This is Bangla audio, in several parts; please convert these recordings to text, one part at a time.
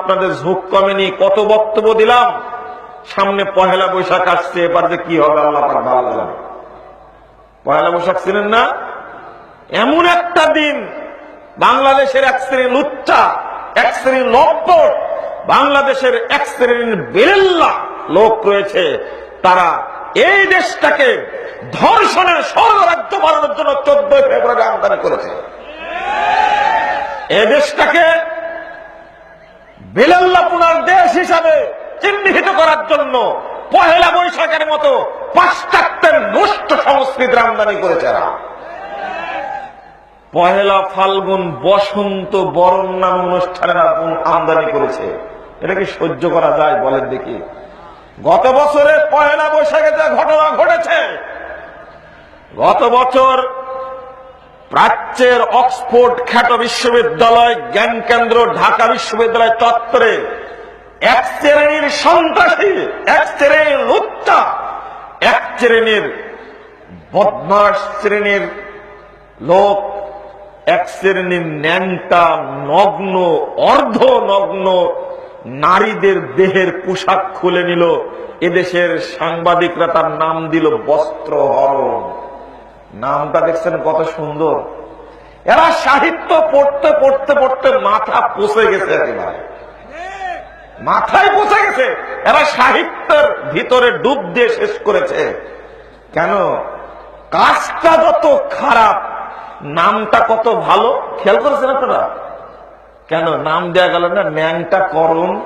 আপনাদের ঝোঁক কমেনি, কত বক্তব্য দিলাম, সামনে পহেলা বৈশাখ আসছে, এবার যে কি হবে, আল্লাহ পহেলা বৈশাখ ছিলেন না, এমন একটা দিন, বাংলাদেশের এক শ্রেণি লুচ্চা, এক শ্রেণি লম্পট বাংলাদেশের এক শ্রেণির বেরেল্লা লোক রয়েছে, তারা এই দেশটাকে ধর্ষণের স্বর্গরাজ্য বানানোর জন্য চোদ্দই ফেব্রুয়ারি আমদানি করেছে। এ দেশটাকে বেলাল্লাপুনার দেশ হিসাবে চিহ্নিত করার জন্য পহেলা বৈশাখের মতো পাশ্চাত্যের নষ্ট সংস্কৃতির আমদানি করেছে পহেলা ফাল্গুন বসন্ত বরণ নাম অনুষ্ঠানের আমদানি করেছে। এটা কি সহ্য করা যায় বলেন দেখি। গত বছরে পহেলা বৈশাখে যা ঘটনা ঘটেছে, গত বছর প্রাচ্যের অক্সফোর্ড খ্যাত বিশ্ববিদ্যালয়, জ্ঞান কেন্দ্র ঢাকা বিশ্ববিদ্যালয় চত্বরে এক শ্রেণির সন্ত্রাসী, এক শ্রেণির লুচ্চা, এক শ্রেণির বদমাস শ্রেণির লোক, এক শ্রেণির ন্যাংটা, নগ্ন অর্ধ নগ্ন নারীদের দেহের পোশাক খুলে নিল। এদেশের সাংবাদিকরা তার নাম দিল বস্ত্র হরণ নামটা দেখছেন কত সুন্দর। এরা সাহিত্য পড়তে পড়তে পড়তে মাথা পচে গেছে একেবারে। মাথায় পচে গেছে। এরা সাহিত্যের ভিতরে ডুব দিয়ে শেষ করেছে। কেন? কাজটা যত খারাপ, নামটা কত ভালো। খেয়াল করেছেন আপনারা? কেন? নাম দেয়া গেল না, ন্যাংটা করণ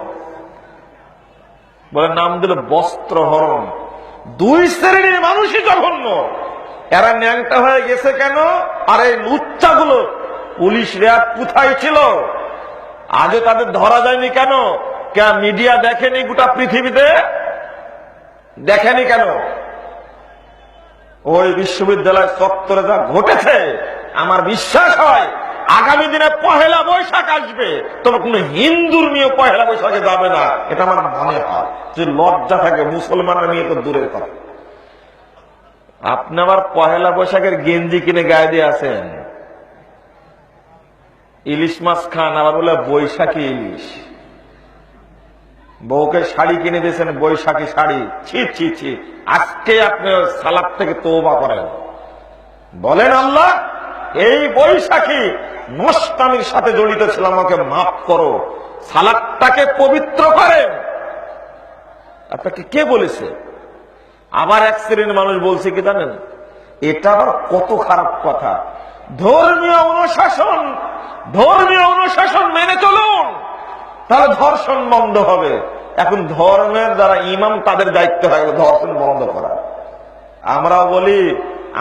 বলে নাম দিল বস্ত্র হরণ দুই শ্রেণির মানুষই জঘন্য। এরা ন্যাংটা হয়ে গেছে কেন? আর এই লুচ্চাগুলো পুলিশ র্যাব কোথায় ছিল? আগে তাদের ধরা যায়নি কেন? কেন মিডিয়া দেখেনি গোটা পৃথিবীতে? দেখেনি কেন? ওই বিশ্ববিদ্যালয় চত্বরে যা ঘটেছে, আমার বিশ্বাস হয় আগামী দিনে পহেলা বৈশাখ আসবে। তবে কোন হিন্দুর নিয়ে পহেলা বৈশাখে যাবে না। এটা আমার মনে হয়। যে লজ্জা থাকে, মুসলমানরা নিয়ে তো দূরের কথা। আপনি আবার পহেলা বৈশাখের গেঞ্জি কিনে গায়ে দিয়ে আছেন। ইলিশ মাছ খান, আবার বলে বৈশাখী ইলিশ। বউকে শাড়ি কিনে দিয়েছেন, বৈশাখী শাড়ি। ছি ছি ছি। আজকে আপনি সালাদ থেকে তৌবা করেন। বলেন আল্লাহ, এই বৈশাখী নষ্টামির সাথে জড়িত ছিল, আমাকে মাফ করো। সালাদটাকে পবিত্র করেন। আপনাকে কে বলেছে? আবার এক শ্রেণির মানুষ বলছে কি জানেন? এটা আবার কত খারাপ কথা। ধর্মীয় অনুশাসন ধর্মীয় অনুশাসন মেনে চলুন, তাহলে ধর্ষণ বন্ধ হবে। এখন ধর্মের যারা ইমাম, তাদের দায়িত্ব থাকবে ধর্ষণ বন্ধ করা। আমরা বলি,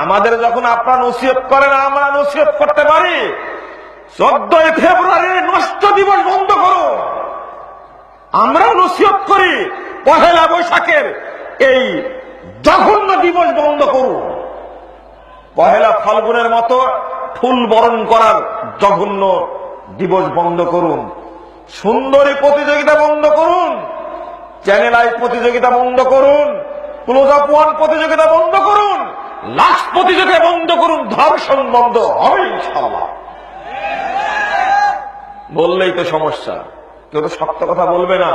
আমাদের যখন আপনারা নসিহত করেন, আমরা নসিহত করতে পারি। চোদ্দই ফেব্রুয়ারি নষ্ট দিবস বন্ধ করো আমরা নসিহত করি, পহেলা বৈশাখের এই জঘন্য দিবস বন্ধ করুন। পহেলা ফাল্গুনের মতো ফুল বরণ করার জঘন্য দিবস বন্ধ করুন। সুন্দরী প্রতিযোগিতা বন্ধ করুন। চ্যানেল আই প্রতিযোগিতা বন্ধ করুন। ক্লোজ আপ ওয়ান প্রতিযোগিতা বন্ধ করুন। লাশ প্রতিযোগিতা বন্ধ করুন। ধর্ষণ বন্ধ হবে ইনশাল্লাহ বললেই তো সমস্যা। কেউ তো শক্ত কথা বলবে না।